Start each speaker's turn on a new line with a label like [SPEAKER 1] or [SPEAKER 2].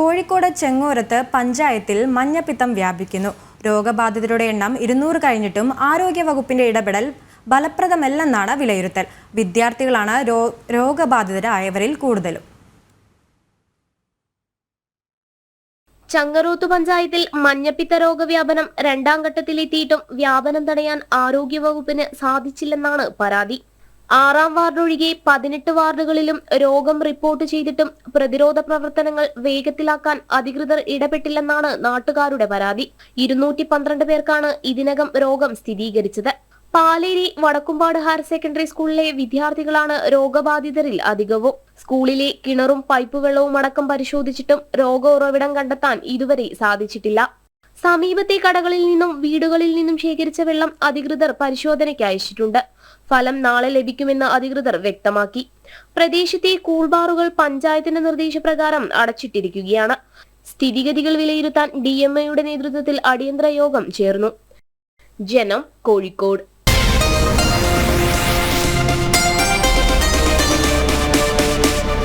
[SPEAKER 1] കോഴിക്കോട് ചെങ്ങോരത്ത് പഞ്ചായത്തിൽ മഞ്ഞപ്പിത്തം വ്യാപിക്കുന്നു. രോഗബാധിതരുടെ എണ്ണം ഇരുന്നൂറ് കഴിഞ്ഞിട്ടും ആരോഗ്യവകുപ്പിന്റെ ഇടപെടൽ ഫലപ്രദമല്ലെന്നാണ് വിലയിരുത്തൽ. വിദ്യാർത്ഥികളാണ് രോഗബാധിതരായവരിൽ കൂടുതലും.
[SPEAKER 2] ചങ്ങരോത്ത് പഞ്ചായത്തിൽ മഞ്ഞപ്പിത്ത രോഗവ്യാപനം രണ്ടാം ഘട്ടത്തിലെത്തിയിട്ടും വ്യാപനം തടയാൻ ആരോഗ്യവകുപ്പിന് സാധിച്ചില്ലെന്നാണ് പരാതി. ആറാം വാർഡൊഴികെ പതിനെട്ട് വാർഡുകളിലും രോഗം റിപ്പോർട്ട് ചെയ്തിട്ടും പ്രതിരോധ പ്രവർത്തനങ്ങൾ വേഗത്തിലാക്കാൻ അധികൃതർ ഇടപെട്ടില്ലെന്നാണ് നാട്ടുകാരുടെ പരാതി. ഇരുന്നൂറ്റി പന്ത്രണ്ട് പേർക്കാണ് ഇതിനകം രോഗം സ്ഥിരീകരിച്ചത്. പാലേരി വടക്കുംപാട് ഹയർ സെക്കൻഡറി സ്കൂളിലെ വിദ്യാർത്ഥികളാണ് രോഗബാധിതരിൽ അധികവും. സ്കൂളിലെ കിണറും പൈപ്പ് വെള്ളവും അടക്കം പരിശോധിച്ചിട്ടും രോഗ ഉറവിടം കണ്ടെത്താൻ ഇതുവരെ സാധിച്ചിട്ടില്ല. സമീപത്തെ കടകളിൽ നിന്നും വീടുകളിൽ നിന്നും ശേഖരിച്ച വെള്ളം അധികൃതർ പരിശോധനയ്ക്ക് അയച്ചിട്ടുണ്ട്. ഫലം നാളെ ലഭിക്കുമെന്ന് അധികൃതർ വ്യക്തമാക്കി. പ്രദേശത്തെ കൂൾബാറുകൾ പഞ്ചായത്തിന്റെ നിർദ്ദേശപ്രകാരം അടച്ചിട്ടിരിക്കുകയാണ്. സ്ഥിതിഗതികൾ വിലയിരുത്താൻ ഡി നേതൃത്വത്തിൽ അടിയന്തര യോഗം ചേർന്നു. ജനം കോഴിക്കോട്.